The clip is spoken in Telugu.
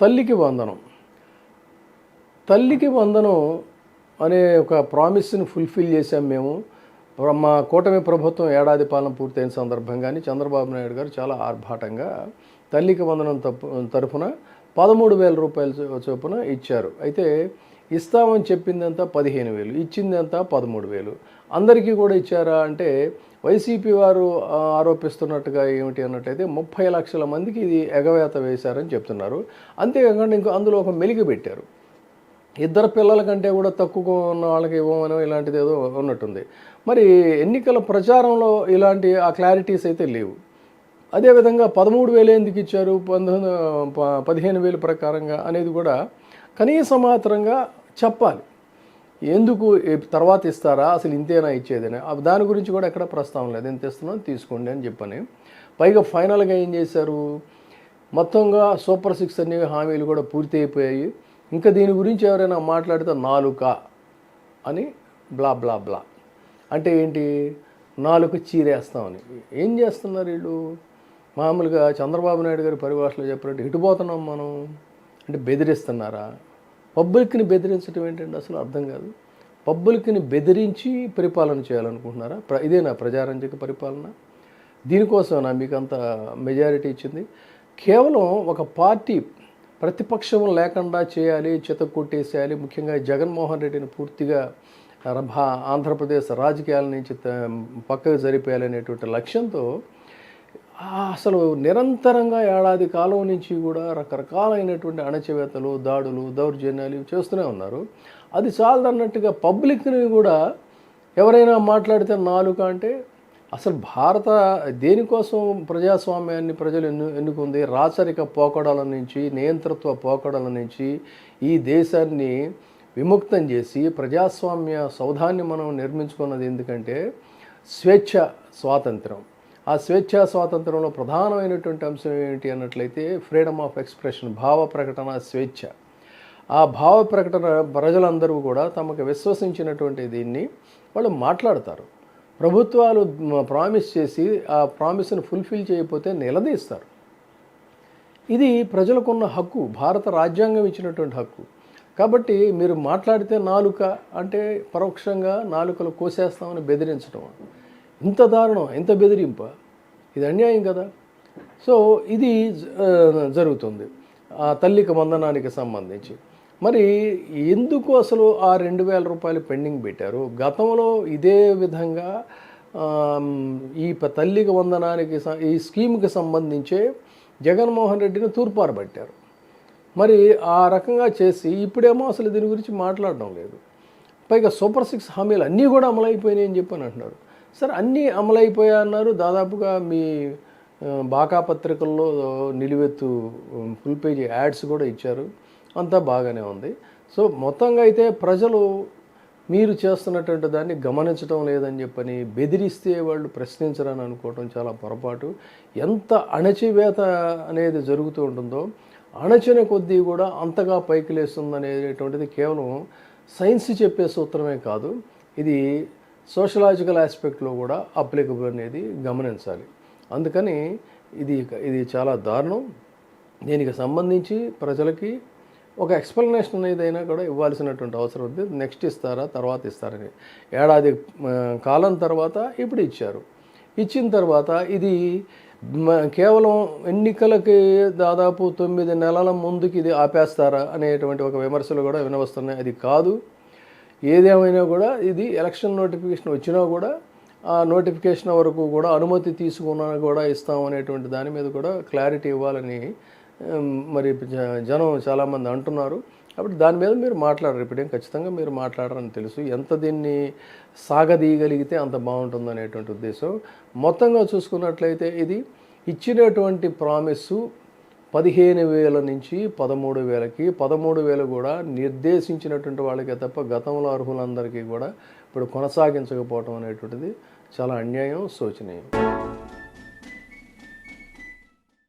తల్లికి వందనం. తల్లికి వందనం అనే ఒక ప్రామిస్ని ఫుల్ఫిల్ చేశాం మేము. మా కూటమి ప్రభుత్వం ఏడాది పాలన పూర్తయిన సందర్భంగాని చంద్రబాబు నాయుడు గారు చాలా ఆర్భాటంగా తల్లికి వందనం తప్పు తరఫున పదమూడు వేల రూపాయల చొప్పున ఇచ్చారు. అయితే ఇస్తామని చెప్పిందంతా పదిహేను వేలు ఇచ్చిందంతా పదమూడు వేలు. అందరికీ కూడా ఇచ్చారా అంటే వైసీపీ వారు ఆరోపిస్తున్నట్టుగా ఏమిటి అన్నట్టయితే ముప్పై లక్షల మందికి ఇది ఎగవేత వేశారని చెప్తున్నారు. అంతేకాకుండా ఇంకో అందులో ఒక మెలిగి పెట్టారు. ఇద్దరు పిల్లల కంటే కూడా తక్కువ ఉన్న వాళ్ళకి ఇవ్వమని ఇలాంటిది ఏదో ఉన్నట్టుంది. మరి ఎన్నికల ప్రచారంలో ఇలాంటి ఆ క్లారిటీస్ అయితే లేవు. అదేవిధంగా పదమూడు వేలు ఎందుకు ఇచ్చారు? పంతొమ్మిది పదిహేను వేలు ప్రకారంగా అనేది కూడా కనీస మాత్రంగా చెప్పాలి. ఎందుకు తర్వాత ఇస్తారా? అసలు ఇంతేనా ఇచ్చేదని. దాని గురించి కూడా ఎక్కడ ప్రస్తావన లేదు. ఎంత ఇస్తున్నాం తీసుకోండి అని చెప్పని. పైగా ఫైనల్గా ఏం చేశారు? మొత్తంగా సూపర్ సిక్స్ అనే హామీలు కూడా పూర్తి అయిపోయాయి ఇంకా దీని గురించి ఎవరైనా మాట్లాడితే నాలుక అని బ్లా బ్లా బ్లా. అంటే ఏంటి? నాలుక చీరేస్తామని. ఏం చేస్తున్నారు వీళ్ళు? మామూలుగా చంద్రబాబు నాయుడు గారి పరిభాషలో చెప్పినట్టు ఇటుపోతున్నాం మనం. అంటే బెదిరిస్తున్నారా? పబ్లిక్ని బెదిరించడం ఏంటంటే అసలు అర్థం కాదు. పబ్లిక్ని బెదిరించి పరిపాలన చేయాలనుకుంటున్నారా? ప్ర ఇదేనా ప్రజారంజక పరిపాలన. దీనికోసమేనా మీకు అంత మెజారిటీ ఇచ్చింది? కేవలం ఒక పార్టీ ప్రతిపక్షం లేకుండా చేయాలి చిత కొట్టేసేయాలి ముఖ్యంగా జగన్మోహన్ రెడ్డిని పూర్తిగా రభా- ఆంధ్రప్రదేశ్ రాజకీయాల నుంచి పక్కకు జరిపేయాలనేటువంటి లక్ష్యంతో అసలు నిరంతరంగా ఏడాది కాలం నుంచి కూడా రకరకాలైనటువంటి అణచివేతలు దాడులు దౌర్జన్యాలు చేస్తూనే ఉన్నారు. అది చాలదన్నట్టుగా పబ్లిక్ని కూడా ఎవరైనా మాట్లాడితే నాలుక అంటే అసలు భారత దేనికోసం ప్రజాస్వామ్యాన్ని ప్రజలు ఎన్ను ఎన్నుకుంది? రాచరిక పోకడల నుంచి నియంతృత్వ పోకడల నుంచి ఈ దేశాన్ని విముక్తం చేసి ప్రజాస్వామ్య సౌధాన్ని మనం నిర్మించుకున్నది ఎందుకంటే స్వేచ్ఛ స్వాతంత్రం. ఆ స్వేచ్ఛా స్వాతంత్రంలో ప్రధానమైనటువంటి అంశం ఏంటి అన్నట్లయితే ఫ్రీడమ్ ఆఫ్ ఎక్స్ప్రెషన్ భావ ప్రకటన స్వేచ్ఛ. ఆ భావ ప్రకటన ప్రజలందరూ కూడా తమకు విశ్వసించినటువంటి దీన్ని వాళ్ళు మాట్లాడతారు. ప్రభుత్వాలు ప్రామిస్ చేసి ఆ ప్రామిస్ని ఫుల్ఫిల్ చేయకపోతే నిలదీస్తారు. ఇది ప్రజలకున్న హక్కు భారత రాజ్యాంగం ఇచ్చినటువంటి హక్కు. కాబట్టి మీరు మాట్లాడితే నాలుక అంటే పరోక్షంగా నాలుకలు కోసేస్తామని బెదిరించడం ఇంత దారుణం ఇంత బెదిరింప? ఇది అన్యాయం కదా? సో ఇది జరుగుతుంది. ఆ తల్లికి వందనానికి సంబంధించి. మరి ఎందుకు అసలు ఆ రెండు వేల రూపాయలు పెండింగ్ పెట్టారు? గతంలో ఇదే విధంగా ఈ తల్లికి వందనానికి ఈ స్కీమ్కి సంబంధించే జగన్మోహన్ రెడ్డిని తూర్పారబట్టారు. మరి ఆ రకంగా చేసి ఇప్పుడేమో అసలు దీని గురించి మాట్లాడడం లేదు. పైగా సూపర్ సిక్స్ హామీలు అన్నీ కూడా అమలైపోయినాయి అని చెప్పని అంటున్నారు. సరే అన్నీ అమలైపోయా అన్నారు. దాదాపుగా మీ బాకా పత్రికల్లో నిలువెత్తు ఫుల్ పేజీ యాడ్స్ కూడా ఇచ్చారు. అంతా బాగానే ఉంది. సో మొత్తంగా అయితే ప్రజలు మీరు చేస్తున్నటువంటి దాన్ని గమనించడం లేదని చెప్పని బెదిరిస్తే వాళ్ళు ప్రశ్నించరని అనుకోవటం చాలా పొరపాటు. ఎంత అణచివేత అనేది జరుగుతూ ఉంటుందో అణచిన కొద్దీ కూడా అంతగా పైకి లేస్తుంది అనేటువంటిది కేవలం సైన్స్ చెప్పే సూత్రమే కాదు. ఇది సోషలాజికల్ ఆస్పెక్ట్లో కూడా అప్లికబుల్ అనేది గమనించాలి. అందుకని ఇది ఇది చాలా దారుణం. దీనికి సంబంధించి ప్రజలకి ఒక ఎక్స్ప్లెనేషన్ అనేది అయినా కూడా ఇవ్వాల్సినటువంటి అవసరం ఉంది. నెక్స్ట్ ఇస్తారా తర్వాత ఇస్తారని. ఏడాది కాలం తర్వాత ఇప్పుడు ఇచ్చారు. ఇచ్చిన తర్వాత ఇది కేవలం ఎన్నికలకి దాదాపు తొమ్మిది నెలల ముందుకి ఇది ఆపేస్తారా అనేటువంటి ఒక విమర్శలు కూడా వినవస్తున్నాయి. అది కాదు. ఏదేమైనా కూడా ఇది ఎలక్షన్ నోటిఫికేషన్ వచ్చినా కూడా ఆ నోటిఫికేషన్ వరకు కూడా అనుమతి తీసుకున్నా కూడా ఇస్తాం అనేటువంటి దాని మీద కూడా క్లారిటీ ఇవ్వాలని మరి జ- జనం చాలామంది అంటున్నారు. కాబట్టి దాని మీద మీరు మాట్లాడరు. ఇప్పుడేం ఖచ్చితంగా మీరు మాట్లాడరని తెలుసు. ఎంత దీన్ని సాగదీయగలిగితే అంత బాగుంటుంది అనేటువంటి ఉద్దేశం. మొత్తంగా చూసుకున్నట్లయితే ఇది ఇచ్చినటువంటి ప్రామిస్సు పదిహేను వేల నుంచి పదమూడు వేలకి పదమూడు వేలు కూడా నిర్దేశించినటువంటి వాళ్ళకే తప్ప గతంలో అర్హులందరికీ కూడా ఇప్పుడు కొనసాగించకపోవటం అనేటువంటిది చాలా అన్యాయం శోచనీయం.